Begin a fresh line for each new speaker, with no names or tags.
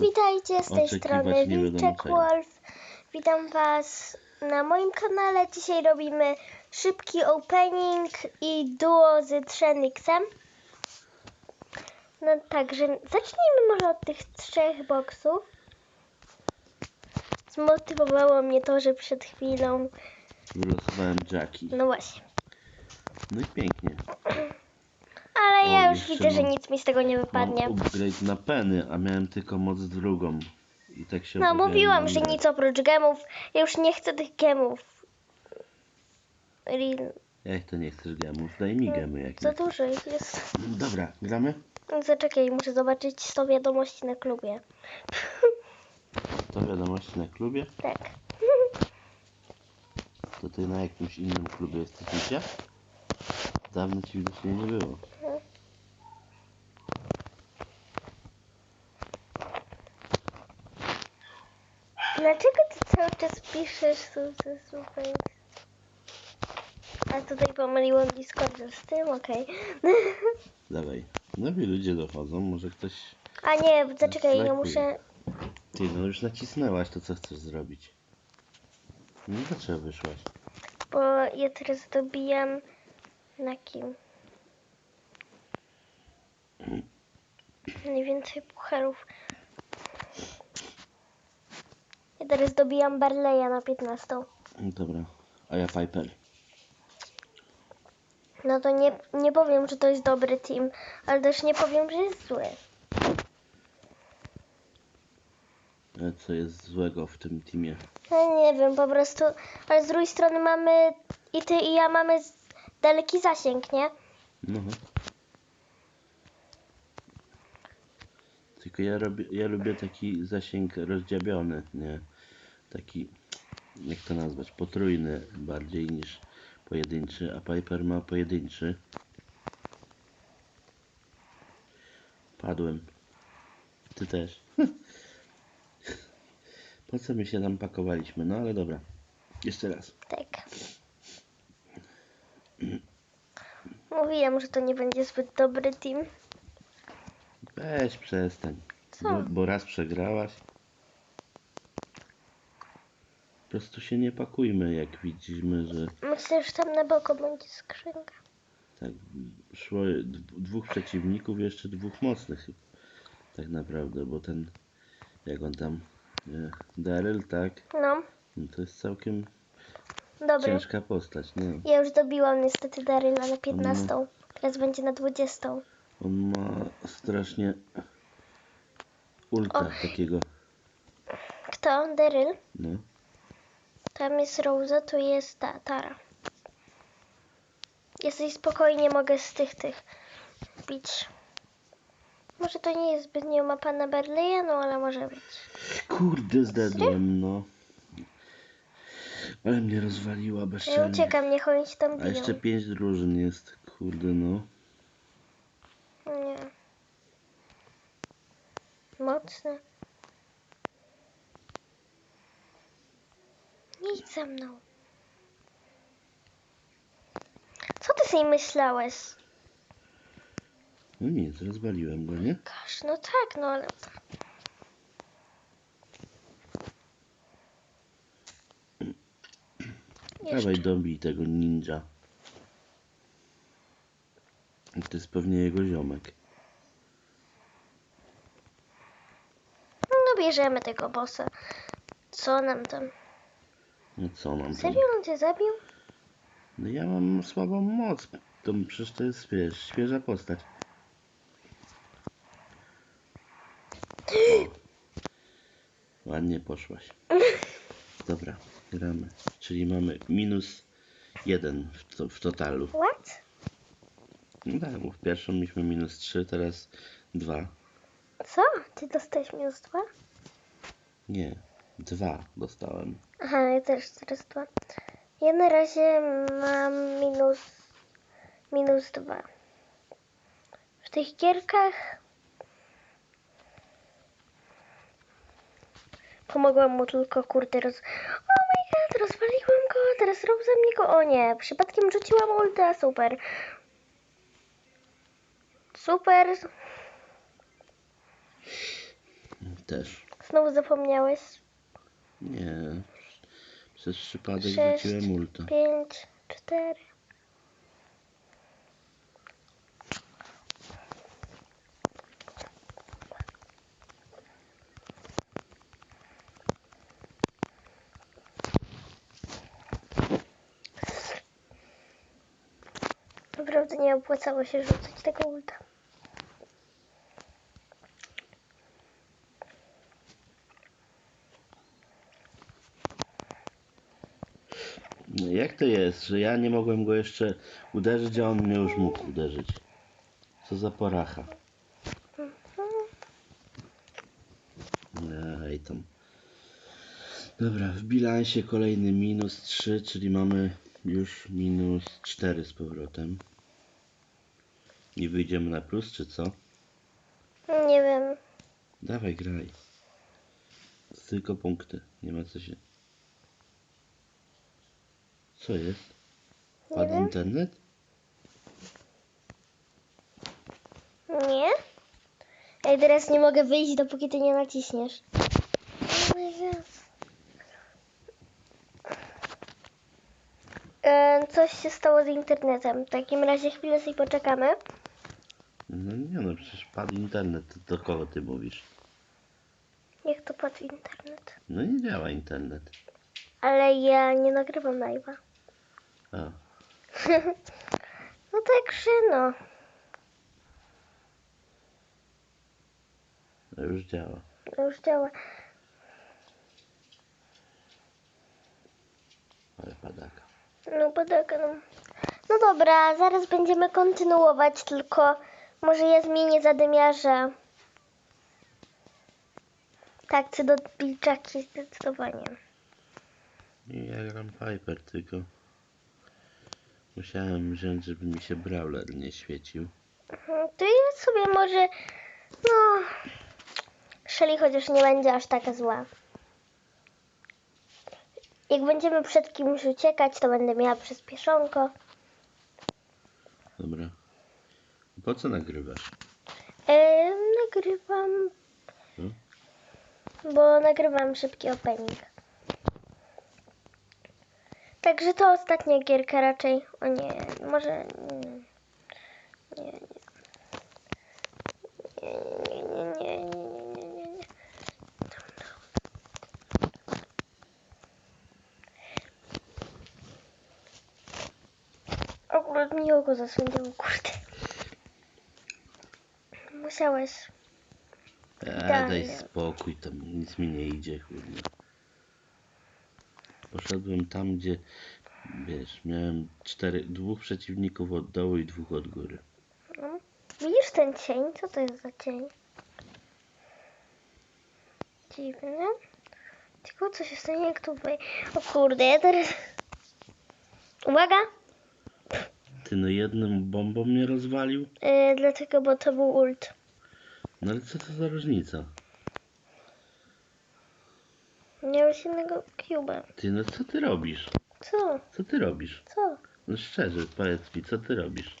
Witajcie z tej strony Wilczek. Wolf. Witam Was na moim kanale. Dzisiaj robimy szybki opening i duo z Trzenixem. No także zacznijmy może od tych trzech boksów. Zmotywowało mnie to, że przed chwilą.
Wylosowałem Jackie.
No właśnie.
No i pięknie.
Ale
O,
ja już widzę, że
mam-
nic mi z tego nie
Mam
wypadnie.
upgrade na peny, a miałem tylko moc drugą. I tak się
No
obawiałem,
mówiłam, że nic oprócz gemów. Ja już nie chcę tych gemów. Real.
Jak to nie chcesz gemów? Daj mi gemy jak
Za dużo ich jest.
Dobra, gramy?
Zaczekaj, muszę zobaczyć 100 wiadomości na klubie.
To wiadomości na klubie.
Tak.
To ty na jakimś innym klubie jesteś ja? Dawno ci widocznie nie było.
Dlaczego ty cały czas piszesz super, super? A tutaj pomyliłam Discorda z tym, okej.
Dawaj. Nowi ludzie dochodzą, może ktoś...
A nie, zaczekaj, ja muszę...
Ty, no już nacisnęłaś to, co chcesz zrobić. No dlaczego wyszłaś?
Bo ja teraz dobijam na kim? Najwięcej pucharów. Ja teraz dobijam Barleya na 15.
No Dobra. A ja Piper.
No to nie, nie powiem, że to jest dobry team, ale też nie powiem, że jest zły.
A co jest złego w tym teamie?
Ja nie wiem, po prostu, ale z drugiej strony mamy i ty i ja mamy z- daleki zasięg, nie?
No. Tylko ja, robię, ja lubię taki zasięg rozdziabiony, nie? Taki, jak to nazwać, potrójny bardziej niż pojedynczy, a Piper ma pojedynczy. Padłem. Ty też. Po co my się tam pakowaliśmy? No ale dobra. Jeszcze raz.
Tak. Mówiłam, że to nie będzie zbyt dobry team.
Weź przestań.
Co?
Bo, bo raz przegrałaś. Po prostu się nie pakujmy, jak widzimy, że
Myślę, że tam na boku będzie skrzynka.
tak szło dwóch przeciwników, jeszcze dwóch mocnych. Tak naprawdę, bo ten, jak on tam, e, Daryl, tak,
No,
no to jest całkiem
dobry.
ciężka postać, nie?
Ja już dobiłam niestety Daryla na 15. Teraz będzie na 20.
On ma strasznie ulta takiego,
Kto? Daryl?
no.
Tam jest Rosa, tu jest ta, Tara. Jesteś spokojnie, mogę z tych, tych bić. Może to nie jest zbytnio mapa na Berleya, no ale może być.
Kurde, zdadłem, no. Ale mnie rozwaliła
Ja
bezczelnie.
uciekam, niech oni się tam
A
biją.
jeszcze pięć drużyn jest, kurde no.
Nie. Mocne. Nie idź za mną. Co ty sobie myślałeś?
No nic, rozwaliłem go, nie?
Każ, no tak, no ale... Jeszcze.
Dawaj dobij tego ninja. To jest pewnie jego ziomek.
No bierzemy tego bossa. Co nam tam?
No co mam tam?
Serio on cię zabił?
No ja mam słabą moc. To przecież to jest wiesz, świeża postać. O. Ładnie poszłaś. Dobra, gramy. Czyli mamy minus jeden w, to, w totalu.
What?
No tak, bo w pierwszą mieliśmy minus 3, teraz 2.
Co? Ty dostałeś minus dwa?
Nie, 2 dostałem.
Aha, ja też teraz dwa. Ja na razie mam minus, minus dwa. W tych gierkach pomogłam mu tylko, kurde, roz... Oh my god, rozwaliłam go, teraz Rosa mnie go... O nie, przypadkiem rzuciłam ulta, super. Super.
też.
Znowu zapomniałeś.
Nie. Przez przypadek
Sześć.
rzuciłem ulta.
Pięć, cztery. Naprawdę nie opłacało się rzucać tego ulta.
No jak to jest, że ja nie mogłem go jeszcze uderzyć, a on mnie już mógł uderzyć? Co za poracha. Ej tam. Dobra, w bilansie kolejny minus 3, czyli mamy już minus 4 z powrotem. I wyjdziemy na plus, czy co?
Nie wiem.
Dawaj, graj. Tylko punkty, nie ma co się... Co jest?
Nie
Padł
wiem.
internet?
Nie? Ej, teraz nie mogę wyjść, dopóki ty nie naciśniesz. Oh my God. E, Coś się stało z internetem. W takim razie chwilę sobie poczekamy.
No nie no, przecież padł internet, to do kogo ty mówisz?
Jak to padł internet?
No nie działa internet.
Ale ja nie nagrywam live'a.
A,
No także no.
to już działa.
To już działa.
Ale padaka.
No podaka, no. No dobra, zaraz będziemy kontynuować, tylko może ja zmienię zadymiarza. Tak, co do Bilczaki zdecydowanie.
Ja gram Piper, tylko musiałem wziąć, żeby mi się brawler nie świecił.
Mhm, To ja sobie może, no, Shelly chociaż nie będzie aż taka zła. Jak będziemy przed kimś uciekać, to będę miała przyspieszonko.
Po co nagrywasz?
E, nagrywam,
hmm?
bo nagrywam szybki opening. Także to ostatnia gierka raczej. O nie, może... Nie, nie. Nie, nie, nie, nie, nie, nie, nie, nie. nie. Akurat mi oko zasłoniło, kurde. Musiałeś.
E, daj
Idealnie.
spokój, tam nic mi nie idzie, kurde. Poszedłem tam, gdzie, wiesz, miałem cztery, dwóch przeciwników od dołu i dwóch od góry.
No. Widzisz ten cień? Co to jest za cień? Dziwne. Tylko co się stanie, jak tu. O kurde, ja teraz... Uwaga!
Ty no jedną bombą mnie rozwalił?
Yy, dlatego, bo to był ult.
No ale co to za różnica?
Miałeś innego cube'a.
Ty no co ty robisz?
Co?
Co ty robisz?
Co?
No szczerze, powiedz mi, co ty robisz?